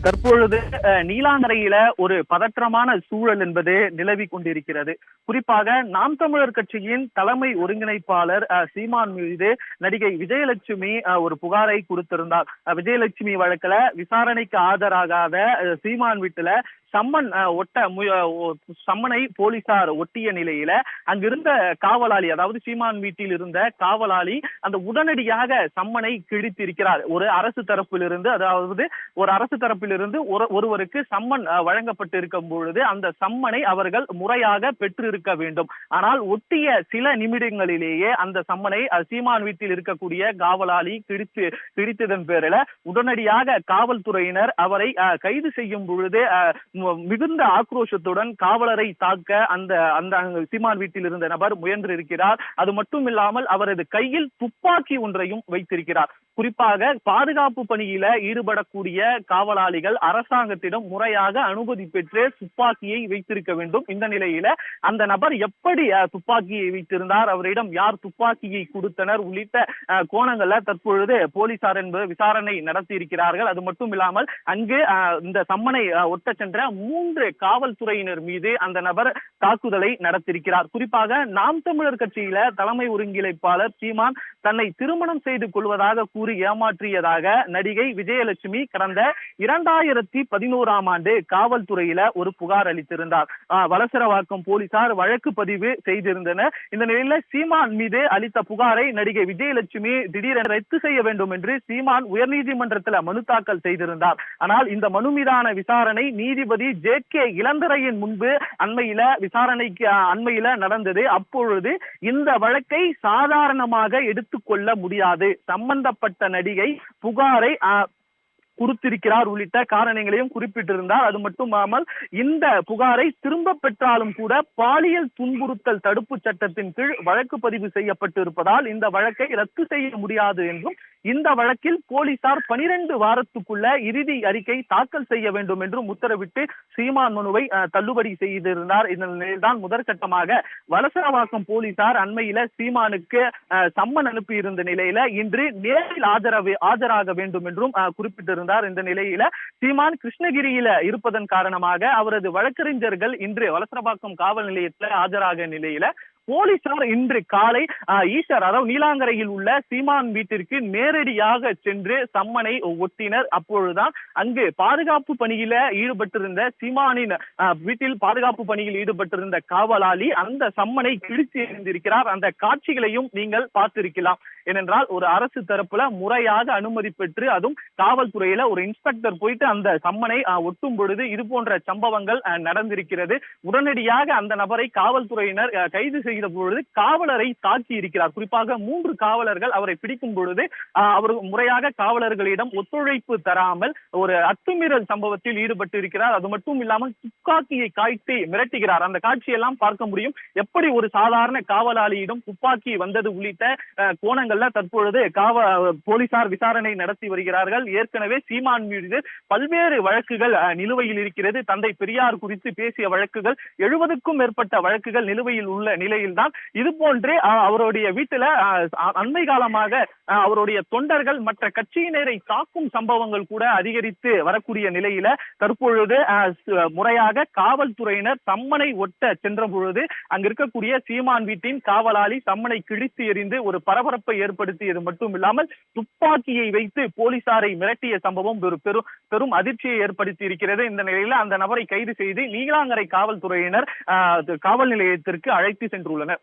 தற்பொழுது அஹ், நீலாங்கரையில ஒரு பதற்றமான சூழல் என்பது நிலவி கொண்டிருக்கிறது. குறிப்பாக நாம் தமிழர் கட்சியின் தலைமை ஒருங்கிணைப்பாளர் சீமான் மீது நடிகை விஜயலட்சுமி ஒரு புகாரை கொடுத்திருந்தார். விஜயலட்சுமி வழக்குல விசாரணைக்கு ஆஜராகாத சீமான் வீட்டுல சம்மன் அஹ், ஒட்ட முய- ஒ- சம்மனை போலீசார் ஒட்டிய நிலையில அங்கிருந்த காவலாளி அதாவது சீமான் வீட்டில் இருந்த காவலாளி அந்த உடனடியாக சம்மனை கிழித்திருக்கிறார். ஒரு அரசு தரப்பிலிருந்து அதாவது ஒரு அரசு தரப்பிலிருந்து ஒரு ஒருவருக்கு சம்மன் வழங்கப்பட்டு வழங்கப்பட்டிருக்கும் பொழுது அந்த சம்மனை அவர்கள் முறையாக பெற்றிருக்க வேண்டும். ஆனால் ஒட்டிய சில நிமிடங்களிலேயே அந்த சம்மனை சீமான் வீட்டில் இருக்கக்கூடிய காவலாளி கிழித்து கிழித்ததன் பேரில உடனடியாக காவல்துறையினர் அவரை அஹ், கைது செய்யும் பொழுது அஹ், மிகுந்த ஆக்ரோஷத்துடன் காவலரை தாக்க அந்த அந்த சீமான் வீட்டில் இருந்த நபர் முயன்றிருக்கிறார். அது மட்டும் இல்லாமல் அவரது கையில் துப்பாக்கி ஒன்றையும் வைத்திருக்கிறார். குறிப்பாக பாதுகாப்பு பணியில ஈடுபடக்கூடிய காவலாளிகள் அரசாங்கத்திடம் முறையாக அனுமதி பெற்று துப்பாக்கியை வைத்திருக்க வேண்டும். இந்த நிலையில அந்த நபர் எப்படி துப்பாக்கியை வைத்திருந்தார்? அவரிடம் யார் துப்பாக்கியை கொடுத்தனர்? உள்ளிட்ட கோணங்களை கோணங்கள்ல தற்பொழுது போலீசார் என்பது விசாரணை நடத்தி இருக்கிறார்கள் அது மட்டும் இல்லாமல் அங்கு இந்த சம்மனை ஒட்ட சென்ற மூன்று காவல்துறையினர் மீது அந்த நபர் தாக்குதலை நடத்தியிருக்கிறார். குறிப்பாக நாம் தமிழர் கட்சியில தலைமை ஒருங்கிணைப்பாளர் சீமான் தன்னை திருமணம் செய்து கொள்வதாக கூறி ஏமாற்றியதாக நடிகை விஜயலட்சுமி கடந்த இரண்டாயிரத்தி பதினோராம் ஆண்டு காவல்துறையில ஒரு புகார் அளித்திருந்தார். ஆஹ், வலசரவாக்கம் போலீசார் வழக்கு பதிவு செய்திருந்தனர். இந்த நிலையில சீமான் மீது அளித்த புகாரை நடிகை விஜயலட்சுமி திடீரென ரத்து செய்ய வேண்டும் என்று சீமான் உயர்நீதிமன்றத்தில் மனு தாக்கல் செய்திருந்தார். ஆனால் இந்த மனு மீதான விசாரணை நீதிபதி ஜே கே இளந்தரையின் முன்பு அண்மையில விசாரணைக்கு அண்மையில நடந்தது. அப்பொழுது இந்த வழக்கை சாதாரணமாக எடுத்துக்கொள்ள முடியாது. சம்பந்தப்பட்ட நடிகை புகாரை அஹ், கொடுத்திருக்கிறார் உள்ளிட்ட காரணங்களையும் குறிப்பிட்டிருந்தார். அது மட்டுமல்லாமல் இந்த புகாரை திரும்ப பெற்றாலும் கூட பாலியல் துன்புறுத்தல் தடுப்பு சட்டத்தின் கீழ் வழக்கு பதிவு செய்யப்பட்டு இருப்பதால் இந்த வழக்கை ரத்து செய்ய முடியாது என்றும் இந்த வழக்கில் போலீசார் பனிரெண்டு வாரத்துக்குள்ள இறுதி அறிக்கை தாக்கல் செய்ய வேண்டும் என்றும் உத்தரவிட்டு சீமான் மனுவை தள்ளுபடி செய்திருந்தார். இந்த நிலையில்தான் முதற்கட்டமாக வலசரவாக்கம் போலீசார் அண்மையில சீமானுக்கு சம்மன் அனுப்பி இருந்த நிலையில இன்று நேரில் ஆஜராக ஆஜராக வேண்டும் என்றும் அஹ், குறிப்பிட்டிருந்தார். இந்த நிலையில சீமான் கிருஷ்ணகிரியில இருப்பதன் காரணமாக அவரது வழக்கறிஞர்கள் இன்று வலசரவாக்கம் காவல் நிலையத்துல ஆஜராக நிலையில போலீசார் இன்று காலை அஹ், ஈஷர் அதாவது நீலாங்கரையில் உள்ள சீமான் வீட்டிற்கு நேரடியாக சென்று சம்மனை ஒட்டினர் அப்பொழுதுதான் அங்கு பாதுகாப்பு பணியில ஈடுபட்டிருந்த சீமானின் வீட்டில் பாதுகாப்பு பணியில் ஈடுபட்டிருந்த காவலாளி அந்த சம்மனை கிழித்து எறிந்திருக்கிறார். அந்த காட்சிகளையும் நீங்கள் பார்த்திருக்கலாம். ஏனென்றால் ஒரு அரசு தரப்புல முறையாக அனுமதி பெற்று அதுவும் காவல்துறையில ஒரு இன்ஸ்பெக்டர் போயிட்டு அந்த சம்மனை ஒட்டும் பொழுது இது போன்ற சம்பவங்கள் நடந்திருக்கிறது. உடனடியாக அந்த நபரை காவல்துறையினர் கைது செய்த பொழுது காவலரை தாக்கி இருக்கிறார். குறிப்பாக மூன்று காவலர்கள் அவரை பிடிக்கும் பொழுது அவர் முறையாக காவலர்களிடம் ஒத்துழைப்பு தராமல் ஒரு அத்துமீறல் சம்பவத்தில் ஈடுபட்டு இருக்கிறார். அது மட்டும் இல்லாமல் துப்பாக்கியை காய்த்து மிரட்டுகிறார். அந்த காட்சியெல்லாம் பார்க்க முடியும். எப்படி ஒரு சாதாரண காவலாளியிடம் துப்பாக்கி வந்தது உள்ளிட்ட கோணங்கள் கோணங்கள்ல தற்பொழுது காவ போலீசார் விசாரணை நடத்தி வருகிறார்கள். ஏற்கனவே சீமான் மீது பல்வேறு வழக்குகள் நிலுவையில் இருக்கிறது. தந்தை பெரியார் குறித்து பேசிய வழக்குகள் எழுபதுக்கும் மேற்பட்ட வழக்குகள் நிலுவையில் உள்ள நிலையில்தான். இது போன்றே அவருடைய வீட்டுல அண்மை காலமாக அவருடைய தொண்டர்கள் மற்ற கட்சியினரை தாக்கும் சம்பவங்கள் கூட அதிகரித்து வரக்கூடிய நிலையில தற்பொழுது முறையாக காவல்துறையினர் தம்மனை ஒட்ட சென்ற பொழுது அங்க இருக்கக்கூடிய சீமான் வீட்டின் காவலாளி தம்மனை கிழித்து எறிந்து ஒரு பரபரப்பை ஏற்படுத்தியது மட்டும் இல்லாமல் துப்பாக்கியை வைத்து போலீசாரை மிரட்டிய சம்பவம் ஒரு பெரும் பெரும் அதிர்ச்சியை ஏற்படுத்தி இருக்கிறது. இந்த நிலையில அந்த நபரை கைது செய்து நீலாங்கரை காவல்துறையினர் ஆஹ், காவல் நிலையத்திற்கு அழைத்து சென்றுள்ளனர்.